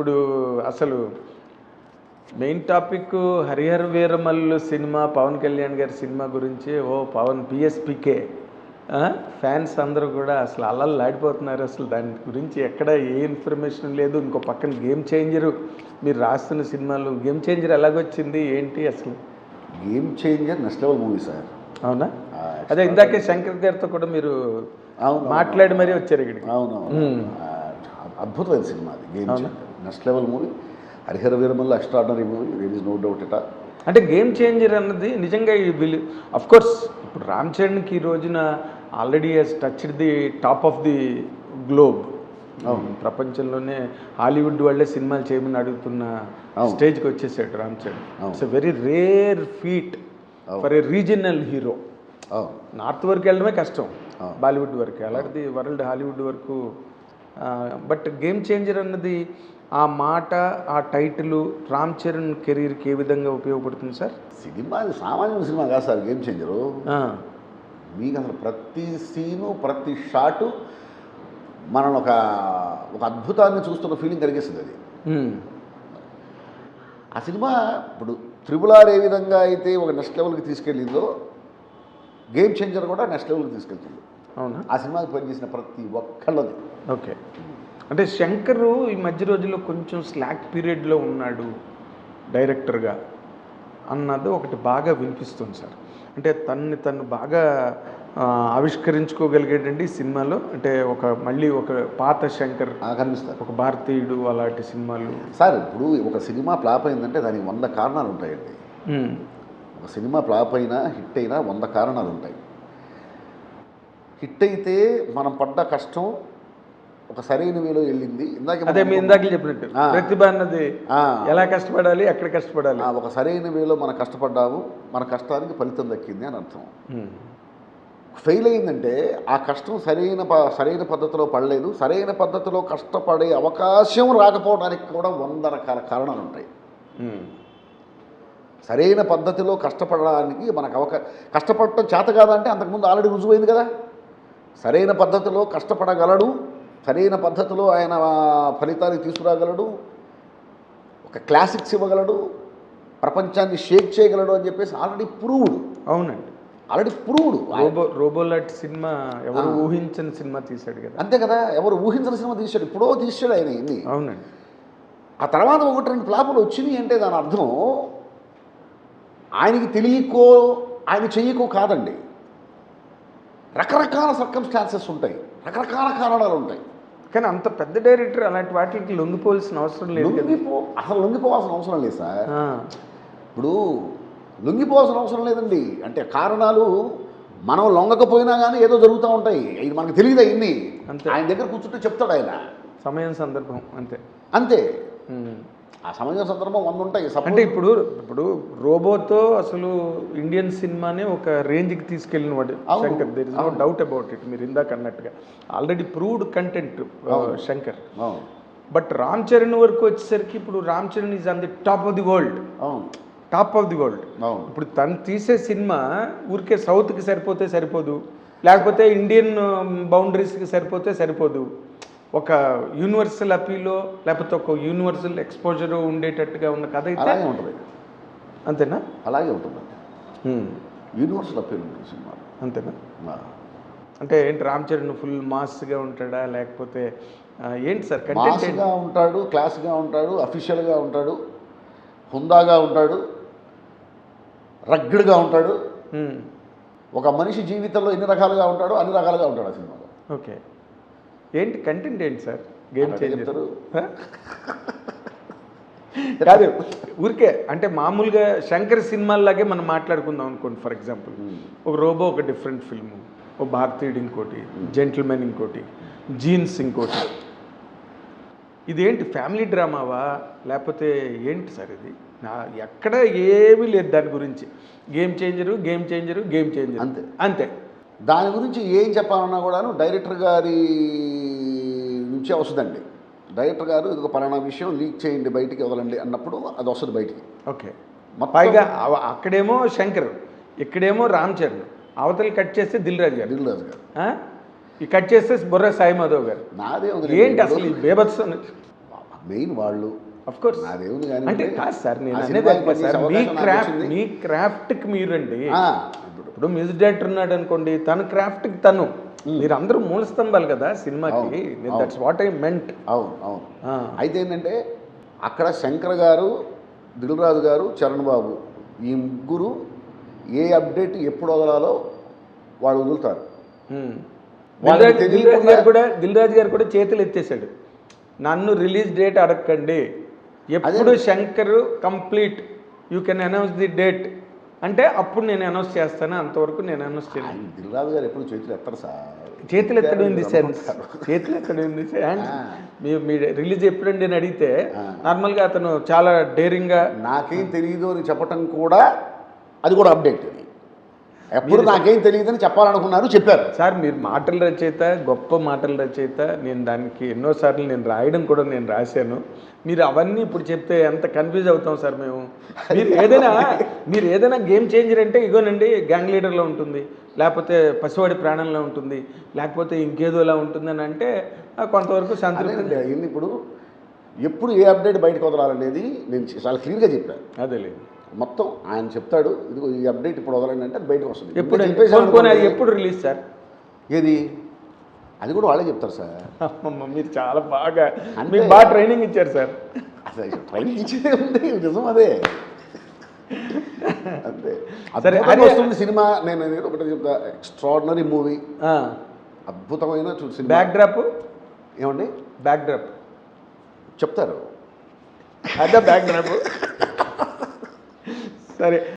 ఇప్పుడు అసలు main topic Harihara Veeramallu సినిమా పవన్ కళ్యాణ్ గారి సినిమా గురించి ఓ పవన్ పిఎస్పికే. ఫ్యాన్స్ అందరూ కూడా అసలు అల్లలు ఆడిపోతున్నారు అసలు. దాని గురించి ఎక్కడ ఏ ఇన్ఫర్మేషన్ లేదు. ఇంకో పక్కన గేమ్ చేంజరు. మీరు రాస్తున్న సినిమాలు గేమ్ చేంజర్ ఎలాగొచ్చింది? ఏంటి అసలు? Game changer next level movie sir. అవునా? అదే ఇందాకే శంకర్ గారితో కూడా మీరు అవును మాట్లాడి మరీ వచ్చారు ఇక్కడికి. అవునవును. అద్భుతమైన సినిమా అది. Game changer next level movie Harihara Veeramalla extraordinary movie there is no doubt it అంటే గేమ్ చేంజర్ అన్నది నిజంగా ఈ వీళ్ళు అఫ్ కోర్స్ ఇప్పుడు రామ్ చరణ్కి ఈ రోజున already he's touched the top of the globe ప్రపంచంలోనే హాలీవుడ్ వాళ్ళే సినిమాలు చేయమని అడుగుతున్న. స్టేజ్కి వచ్చేసాడు Ram Charan. It's very rare feat for a regional hero north వరకు వెళ్ళడమే కష్టం. బాలీవుడ్ వరకు. అలాంటిది వరల్డ్ హాలీవుడ్ వరకు బట్ గేమ్ చేంజర్ అన్నది ఆ మాట ఆ టైటిల్ రామ్ చరణ్ కెరీర్కి ఏ విధంగా ఉపయోగపడుతుంది సార్? సినిమా సామాన్య సినిమా కాదు సార్ గేమ్ చేంజరు. మీకు అసలు ప్రతి సీను ప్రతి షాటు మనం ఒక ఒక అద్భుతాన్ని చూస్తున్న ఫీలింగ్ కలిగిస్తుంది అది. ఆ సినిమా ఇప్పుడు త్రిబుల్ ఆర్ ఏ విధంగా అయితే ఒక నెక్స్ట్ లెవెల్కి తీసుకెళ్ళిందో గేమ్ చేంజర్ కూడా నెక్స్ట్ లెవెల్కి తీసుకెళ్తుంది. అవునా? ఆ సినిమాకి పనిచేసిన ప్రతి ఒక్కళ్ళది. ఓకే. అంటే శంకర్ ఈ మధ్య రోజుల్లో కొంచెం స్లాక్ పీరియడ్లో ఉన్నాడు డైరెక్టర్గా అన్నది ఒకటి బాగా వినిపిస్తుంది సార్. అంటే తన్ని తను బాగా ఆవిష్కరించుకోగలిగేటండి సినిమాలో. అంటే ఒక మళ్ళీ ఒక పాత శంకర్ కనిపిస్తారు ఒక భారతీయుడు అలాంటి సినిమాలు. సార్ ఇప్పుడు ఒక సినిమా ఫ్లాప్ అయిందంటే దానికి వంద కారణాలు ఉంటాయండి. ఒక సినిమా ఫ్లాప్ అయినా హిట్ అయినా వంద కారణాలు ఉంటాయి. హిట్ అయితే మనం పడ్డ కష్టం ఒక సరైన వేలో వెళ్ళింది. ఇందాక అదే మీ ఇందాక చెప్పినట్టు. ప్రతిభ అన్నది ఎలా కష్టపడాలి ఎక్కడ కష్టపడాలి? ఒక సరైన వేలో మనం కష్టపడ్డాము మన కష్టానికి ఫలితం దక్కింది అని అర్థం. ఫెయిల్ అయిందంటే ఆ కష్టం సరైన సరైన పద్ధతిలో పడలేదు. సరైన పద్ధతిలో కష్టపడే అవకాశం రాకపోవడానికి కూడా వంద రకాల కారణాలు ఉంటాయి. సరైన పద్ధతిలో కష్టపడడానికి మనకు అవకా కష్టపడటం చేత కాదంటే అంతకుముందు ఆల్రెడీ రుజువైంది కదా. సరైన పద్ధతిలో కష్టపడగలడు సరైన పద్ధతిలో ఆయన ఫలితాన్ని తీసుకురాగలడు. ఒక క్లాసిక్స్ ఇవ్వగలడు. ప్రపంచాన్ని షేక్ చేయగలడు అని చెప్పేసి ఆల్రెడీ ప్రూవ్డ్ అవునండి. ఆల్రెడీ ప్రూవ్డ్ రోబో రోబోలాట్ సినిమా ఎవరు ఊహించని సినిమా తీశాడు కదా. అంతే కదా ఎవరు ఊహించిన సినిమా తీశాడు. ఇప్పుడో తీసాడు ఆయన ఇన్ని. అవునండి. ఆ తర్వాత ఒకటి రెండు ఫ్లాపులు వచ్చినాయి అంటే దాని అర్థం ఆయనకి తెలియకో ఆయన చెయ్యకో కాదండి. రకరకాల సర్కమ్స్టాన్సెస్ ఉంటాయి. రకరకాల కారణాలు ఉంటాయి. కానీ అంత పెద్ద డైరెక్టర్ అలాంటి వాటికి లొంగిపోవాల్సిన అవసరం లేదు లొంగిపో అసలు లొంగిపోవాల్సిన అవసరం లేదు సార్. ఇప్పుడు లొంగిపోవాల్సిన అవసరం లేదండి. అంటే కారణాలు మనం లొంగకపోయినా కానీ ఏదో జరుగుతూ ఉంటాయి. ఇది మనకు తెలియదు అంతే. ఆయన దగ్గర కూర్చుంటే చెప్తాడు ఆయన. సమయం సందర్భం అంతే. అంతే. ఆ సమయం సందర్భం వంద ఉంటాయి అంటే ఇప్పుడు ఇప్పుడు రోబోతో అసలు ఇండియన్ సినిమానే ఒక రేంజ్కి తీసుకెళ్ళిన వాడు. Shankar. There is no doubt about it మీరు ఇందాక అన్నట్టుగా. Already proved content Shankar. But Ram Charan వరకు వచ్చేసరికి ఇప్పుడు Ram Charan is on the top of the world top of the world ఇప్పుడు తను తీసే సినిమా ఊరికే సౌత్కి సరిపోతే సరిపోదు. లేకపోతే ఇండియన్ బౌండరీస్కి సరిపోతే సరిపోదు. ఒక యూనివర్సల్ అపీలో లేకపోతే ఒక యూనివర్సల్ ఎక్స్పోజర్ ఉండేటట్టుగా ఉన్న కథ అయితే అలాగే ఉంటుంది. అంతేనా? అలాగే ఉంటుంది. యూనివర్సల్ అప్పీల్ ఉంటుంది సినిమా. అంతేనా? అంటే ఏంటి రామ్ చరణ్ ఫుల్ మాస్గా ఉంటాడా లేకపోతే ఏంటి సార్ మాస్గా ఉంటాడు క్లాస్గా ఉంటాడు అఫీషియల్గా ఉంటాడు హుందాగా ఉంటాడు రగ్గిడ్గా ఉంటాడు. ఒక మనిషి జీవితంలో ఎన్ని రకాలుగా ఉంటాడో అన్ని రకాలుగా ఉంటాడు ఆ సినిమాలో. ఓకే. ఏంటి కంటెంట్ ఏంటి సార్? గేమ్ చెప్తారు. కాదు ఊరికే అంటే మామూలుగా శంకర్ సినిమాల్లాగే మనం మాట్లాడుకుందాం అనుకోండి ఫర్ ఎగ్జాంపుల్. ఒక రోబో ఒక డిఫరెంట్ ఫిల్మ్. ఒక భారతీయుడు ఇంకోటి జెంటిల్మెన్ ఇంకోటి జీన్స్ ఇంకోటి ఇదేంటి ఫ్యామిలీ డ్రామావా? లేకపోతే ఏంటి సార్ ఇది? నా ఎక్కడ ఏమీ లేదు దాని గురించి. Game changer game changer game changer అంతే. అంతే. దాని గురించి ఏం చెప్పాలన్నా కూడాను డైరెక్టర్ గారి నుంచే వస్తుందండి డైరెక్టర్ గారు ఇది ఒక పలానా విషయం లీక్ చేయండి బయటికి వదలండి అన్నప్పుడు అది వస్తుంది బయటికి. ఓకే. పైగా అక్కడేమో శంకర్ ఇక్కడేమో రామ్ చరణ్ అవతల కట్ చేస్తే దిల్ రాజు గారు. దిల్ రాజు గారు? ఈ కట్ చేస్తే బుర్ర సాయి మాధవ్ గారు. నాదే ఉంది ఏంటి అసలు ఈ బేబత్స్ మెయిన్ వాళ్ళు. అఫ్ కోర్స్ నాదేముంది కానీ అంటే కాదు సార్ నేను అనేది మీ క్రాఫ్ట్. మీ క్రాఫ్ట్కి మీరండి. ఇప్పుడు మ్యూజిక్ డైరెక్టర్ ఉన్నాడు అనుకోండి తన క్రాఫ్ట్కి తను. మీరు అందరూ మూల స్తంభాలు కదా సినిమాకి. దట్స్ వాట్ ఐ మెంట్ అవును అవును. అయితే ఏంటంటే అక్కడ శంకర్ గారు దిల్రాజు గారు చరణ్ బాబు ఈ ముగ్గురు ఏ అప్డేట్ ఎప్పుడు వదలాలో వాళ్ళు వదులుతారు. దిల్ రాజు తెలియకుండా- గారు కూడా దిల్ రాజు గారు కూడా చేతులు ఎత్తేసాడు నన్ను రిలీజ్ డేట్ అడగండి ఎప్పుడు Shankar complete. You can announce the date అంటే అప్పుడు నేను అనౌన్స్ చేస్తాను అంతవరకు నేను అనౌన్స్ చేయను దిల్రాజు గారు ఎప్పుడు చేతులు ఎత్తరు సార్ చేతులు ఎత్తడం ఇన్ ది సెన్స్ అనుకుంటారు. చేతులు ఎత్తడం ఇన్ ది సెన్స్ ఆ. మీ మీ రిలీజ్ ఎప్పుడండి అని అడిగితే. నార్మల్గా అతను చాలా డేరింగ్గా నాకేం తెలియదు అని చెప్పటం కూడా అది కూడా అప్డేట్ అది ఎప్పుడు నాకేం తెలియదని చెప్పాలనుకున్నారు చెప్పారు. సార్ మీరు మాటల రచయిత గొప్ప మాటల రచయిత నేను దానికి ఎన్నోసార్లు నేను రాయడం కూడా నేను రాశాను. మీరు అవన్నీ ఇప్పుడు చెప్తే ఎంత కన్ఫ్యూజ్ అవుతాం సార్ మేము? మీరు ఏదైనా మీరు ఏదైనా గేమ్ చేంజర్ అంటే ఇగోనండి గ్యాంగ్ లీడర్లో ఉంటుంది లేకపోతే పసివాడి ప్రాణంలో ఉంటుంది లేకపోతే ఇంకేదోలా ఉంటుంది అని అంటే కొంతవరకు సంతృప్తి. ఇప్పుడు. ఎప్పుడు ఏ అప్డేట్ బయటకు వదలాలనేది నేను చాలా క్లియర్గా చెప్పాను. అదేలే మొత్తం ఆయన చెప్తాడు ఇదిగో ఈ అప్డేట్ ఇప్పుడు వదలండి అంటే అది బయటకు వస్తుంది. ఎప్పుడు ఎప్పుడు రిలీజ్ సార్? ఏది? అది కూడా వాళ్ళే చెప్తారు సార్. మీరు చాలా బాగా. మీకు బాగా ట్రైనింగ్ ఇచ్చారు సార్. అసలు ట్రైనింగ్ ఇచ్చేదే ఉంది నిజం అదే. అంతే. సరే, అదే- వస్తుంది సినిమా. నేను నేను ఒకటి చెప్తా. ఎక్స్ట్రాడినరీ మూవీ అద్భుతమైన చూ- సినిమా. బ్యాక్ డ్రాప్ ఏమండి? బ్యాక్ డ్రాప్ చెప్తారు. అదే బ్యాక్ డ్రాప్ సరే